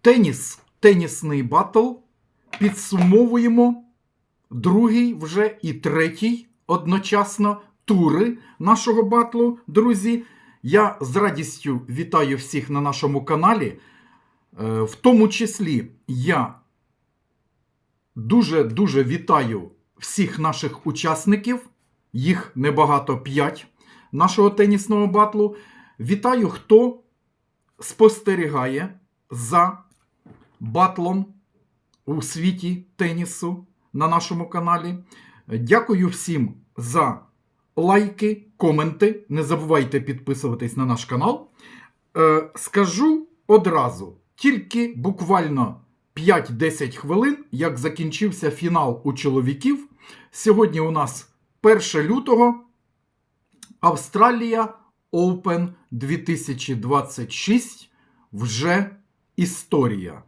Теніс, тенісний батл. Підсумовуємо другий вже і третій одночасно тури нашого батлу, друзі. Я з радістю вітаю всіх на нашому каналі. Е, В тому числі я дуже-дуже вітаю всіх наших учасників. Їх небагато п'ять нашого тенісного батлу. Вітаю, хто спостерігає за батлом у світі тенісу на нашому каналі. Дякую всім за лайки, коменти. Не забувайте підписуватись на наш канал. Е, скажу одразу: тільки буквально 5-10 хвилин, як закінчився фінал у чоловіків. Сьогодні у нас 1 лютого. Австралія Open 2026 вже історія.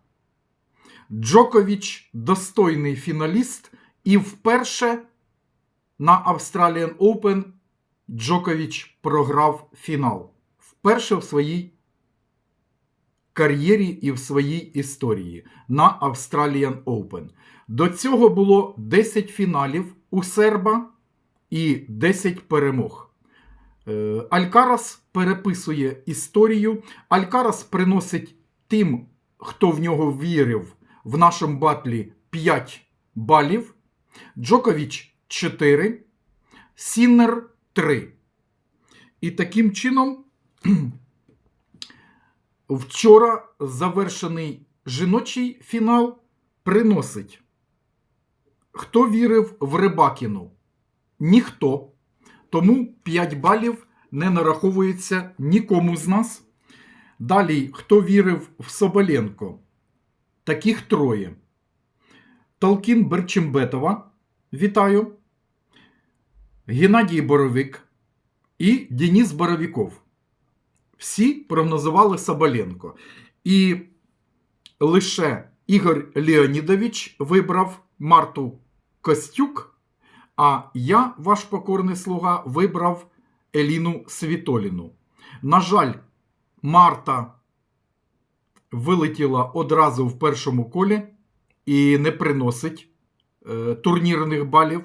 Джоковіч достойний фіналіст, і вперше на Australian Open Джоковіч програв фінал. Вперше в своїй кар'єрі і в своїй історії на Australian Open. До цього було 10 фіналів у серба і 10 перемог. Е, Алькарас переписує історію. Алькарас приносить тим, хто в нього вірив в нашому батлі 5 балів. Джоковіч 4, Сіннер 3. І таким чином, вчора завершений жіночий фінал приносить. Хто вірив в Рибакіну? Ніхто. Тому 5 балів не нараховується нікому з нас. Далі, хто вірив в Соболенко? Таких троє. Толкін Берчимбетова. Вітаю. Геннадій Боровик і Денис Боровіков. Всі прогнозували Соболенко. І лише Ігор Леонідович вибрав Марту Костюк. А я, ваш покорний слуга, вибрав Еліну Світоліну. На жаль, Марта вилетіла одразу в першому колі і не приносить е, турнірних балів.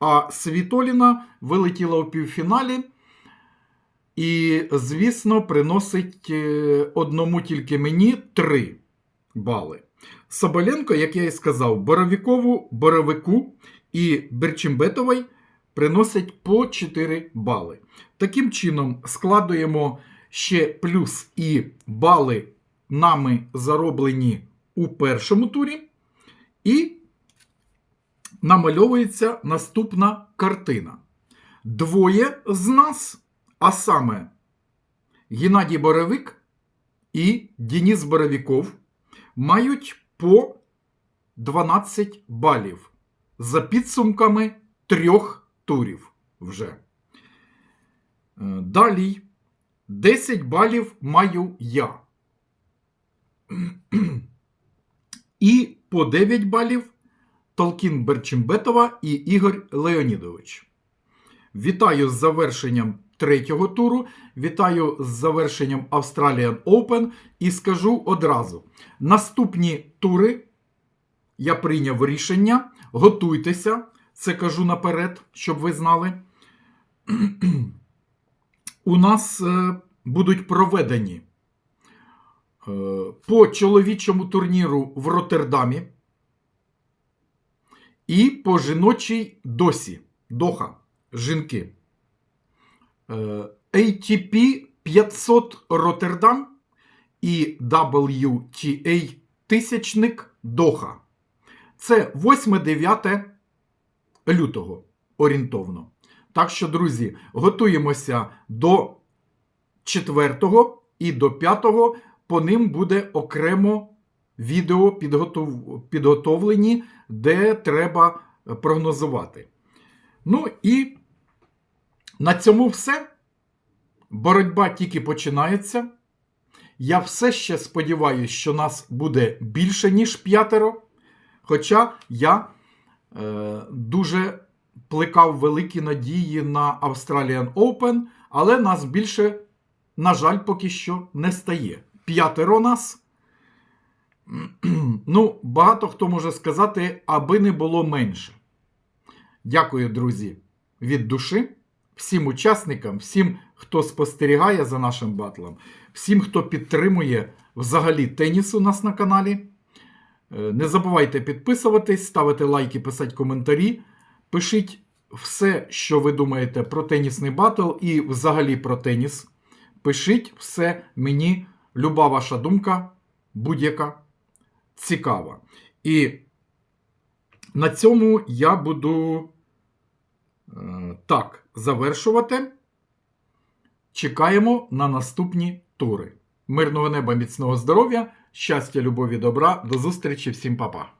А Світоліна вилетіла у півфіналі. І, звісно, приносить е, одному тільки мені три бали. Соболенко, як я і сказав, Боровікову, Боровику і Берчимбетовій приносять по 4 бали. Таким чином, складуємо ще плюс і бали нами зароблені у першому турі. І намальовується наступна картина. Двоє з нас, а саме Геннадій Боровик і Денис Боровіков, мають по 12 балів за підсумками трьох турів вже. Е, Далі 10 балів маю я. І по 9 балів Толкін Берчимбетова і Ігор Леонідович. Вітаю з завершенням третього туру. Вітаю з завершенням Australian Open. І скажу одразу: наступні тури я прийняв рішення. Готуйтеся, це кажу наперед, щоб ви знали. У нас е, будуть проведені по чоловічому турніру в Роттердамі і по жіночій досі. Доха. Жінки. Е, ATP 500 Роттердам і WTA тисячник Доха. Це 8-9 лютого орієнтовно. Так що, друзі, готуємося до 4 і до 5 по ним буде окремо відео підготов... підготовлені, де треба прогнозувати. Ну і на цьому все. Боротьба тільки починається. Я все ще сподіваюся, що нас буде більше, ніж п'ятеро. Хоча я е, дуже плекав великі надії на Australian Open, але нас більше, на жаль, поки що не стає. П'ятеро нас. Ну, багато хто може сказати, аби не було менше. Дякую, друзі, від душі, всім учасникам, всім, хто спостерігає за нашим батлом, всім, хто підтримує взагалі теніс у нас на каналі. Е, Не забувайте підписуватись, ставити лайки, писати коментарі. Пишіть все, що ви думаєте про тенісний батл і взагалі про теніс. Пишіть все мені, люба ваша думка, будь-яка цікава. І на цьому я буду е, так завершувати. Чекаємо на наступні тури. Мирного неба, міцного здоров'я, щастя, любові, добра. До зустрічі, всім па-па.